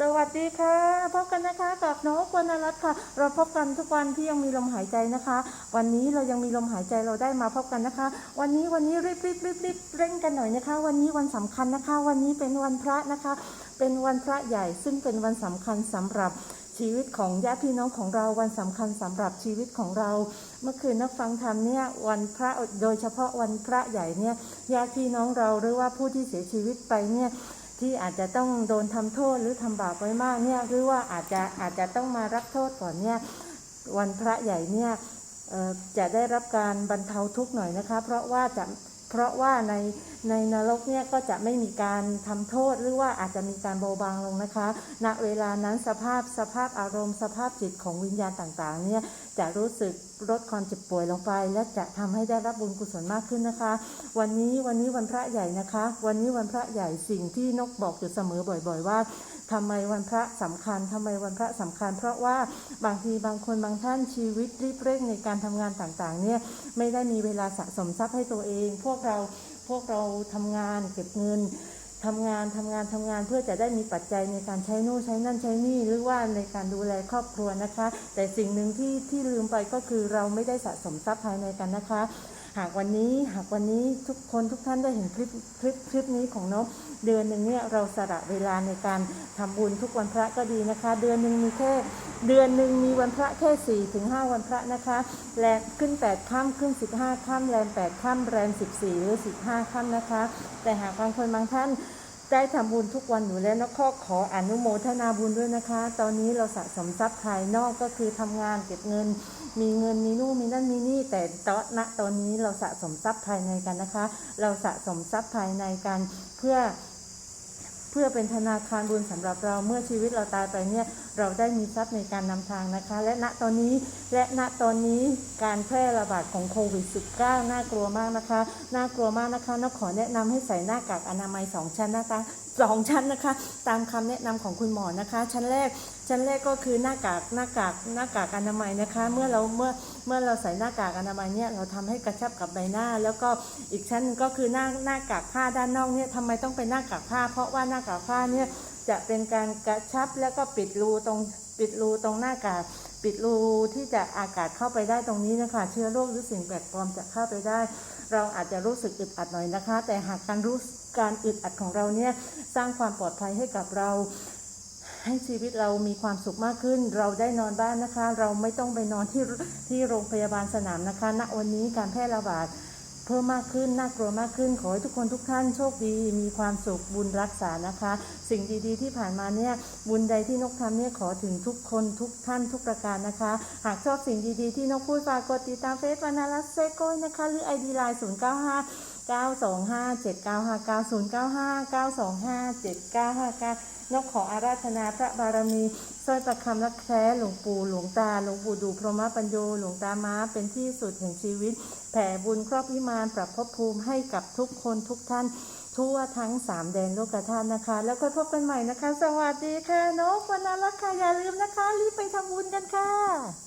สวัสดีค่ะ พบกันนะคะกับนกวรรณรัตน์ค่ะ เราพบกันทุกวันที่ยังมีลมหายใจนะคะ วันนี้เรายังมีลมหายใจเราได้มาพบกันนะคะ วันนี้วันนี้รีบรีบรีบรีบเร่งกันหน่อยนะคะ วันนี้วันสำคัญนะคะ วันนี้เป็นวันพระนะคะ เป็นวันพระใหญ่ซึ่งเป็นวันสำคัญสำหรับชีวิตของญาติพี่น้องของเราวันสำคัญสำหรับชีวิตของเรา เมื่อคืนนักฟังธรรมเนี่ยวันพระโดยเฉพาะวันพระใหญ่เนี่ยญาติพี่น้องเราหรือว่าผู้ที่เสียชีวิตไปเนี่ย ที่อาจจะต้องโดนทำโทษหรือทำบาปไว้มากเนี่ยหรือว่าอาจจะอาจจะต้องมารับโทษก่อนเนี่ยวันพระใหญ่เนี่ยจะได้รับการบรรเทาทุกข์หน่อยนะคะ เพราะว่าจะเพราะว่าในในนรกเนี่ยก็จะไม่มีการทำโทษหรือว่าอาจจะมีการเบาบางลงนะคะ ณ เวลานั้นสภาพสภาพอารมณ์สภาพจิตของวิญญาณต่างๆเนี่ยจะรู้สึกลดความเจ็บป่วยลงไป และจะทำให้ได้รับบุญกุศลมากขึ้นนะคะ วันนี้วันนี้วันพระใหญ่นะคะ วันนี้วันพระใหญ่สิ่งที่นกบอกอยู่เสมอบ่อย ๆ ว่าทำไมวันพระสำคัญทำไมวันพระสำคัญ เพราะว่าบางทีบางคนบางท่านชีวิตรีบเร่งในการทำงานต่างๆเนี่ยไม่ได้มีเวลาสะสมทรัพย์ให้ตัวเอง พวกเราพวกเราทำงานเก็บเงิน ทำงานทำงานทำงานเพื่อจะได้มีปัจจัยในการใช้นู่นใช้นั่นใช้นี่หรือว่าในการดูแลครอบครัวนะคะ แต่สิ่งหนึ่งที่ที่ลืมไปก็คือเราไม่ได้สะสมทรัพย์ภายในกันนะคะ หากวันนี้หากวันนี้ทุกคนทุกท่านได้เห็นคลิปคลิปคลิปนี้ของนกเดือนหนึ่งเนี่ยเราสละเวลาในการทำบุญทุกวันพระก็ดีนะคะ เดือนหนึ่งมีแค่เดือนหนึ่งมีวันพระแค่4ี่ถึงห้าวันพระนะคะแรมขึ้น8ปดค่ำขึ้น 15ค่ำแรม8ปดค่ำแรม14 หรือ 15ค่ำนะคะ แต่หากบางคนบางท่าน ได้ทำบุญทุกวันอยู่แล้วนะข้อขออนุโมทนาบุญด้วยนะคะ ตอนนี้เราสะสมทรัพย์ภายนอกก็คือทำงานเก็บเงิน มีเงินมีนู่นมีนั่นมีนี่ แต่ตอนณตอนนี้เราสะสมทรัพย์ภายในกันนะคะ เราสะสมทรัพย์ภายในกันเพื่อ เพื่อเป็นธนาคารบุญสำหรับเราเมื่อชีวิตเราตายไปเนี่ยเราได้มีทรัพย์ในการนำทางนะคะ และณตอนนี้และณตอนนี้การแพร่ระบาดของโควิด -19 น่ากลัวมากนะคะ น่ากลัวมากนะคะนกขอแนะนำให้ใส่หน้ากากอนามัยสองชั้นนะคะ สองชั้นนะคะ ตามคำแนะนำของคุณหมอนะคะ ชั้นแรกชั้นแรกก็คือหน้ากากหน้ากากหน้ากากอนามัยนะคะ เมื่อเราเมื่อเมื่อเราใส่หน้ากากอนามัยเนี่ยเราทำให้กระชับกับใบหน้า แล้วก็อีกชั้นก็คือหน้าหน้ากากผ้าด้านนอกเนี่ยทำไมต้องเป็นหน้ากากผ้า เพราะว่าหน้ากากผ้าเนี่ยจะเป็นการกระชับแล้วก็ปิดรูตรงปิดรูตรงหน้ากาก ปิดรูที่จะอากาศเข้าไปได้ตรงนี้นะคะ เชื้อโรคหรือสิ่งแปลกปลอมจะเข้าไปได้ เราอาจจะรู้สึกอึดอัดหน่อยนะคะ แต่หากการรู้การอึดอัดของเราเนี่ยสร้างความปลอดภัยให้กับเราให้ชีวิตเรามีความสุขมากขึ้น เราได้นอนบ้านนะคะ เราไม่ต้องไปนอนที่ที่โรงพยาบาลสนามนะคะ ณ วันนี้การแพร่ระบาด เพิ่มมากขึ้นน่ากลัวมากขึ้น ขอให้ทุกคนทุกท่านโชคดีมีความสุขบุญรักษานะคะ สิ่งดีๆ ที่ผ่านมาเนี่ยบุญใดที่นกทำเนี่ยขอถึงทุกคนทุกท่านทุกประการนะคะ หากชอบสิ่งดีๆ ที่นกพูดฝากกดติดตามเฟซวานาลัสเซโก้นะคะ หรือไอดีไลน์ศูนย์เก้าห้า 925 7959 095 925 7959นกขออาราธนาพระบารมีสร้อยประคำรักแท้หลวงปู่หลวงตาหลวงปู่ดูพรหมปัญโยหลวงตาม้าเป็นที่สุดแห่งชีวิต แผ่บุญครอบวิมานปรับภพภูมิให้กับทุกคนทุกท่านทั่วทั้งสามแดนโลกธาตุนะคะ แล้วก็พบกันใหม่นะคะ สวัสดีค่ะนกวันนารักค่ะอย่าลืมนะคะ รีบไปทำบุญกันค่ะ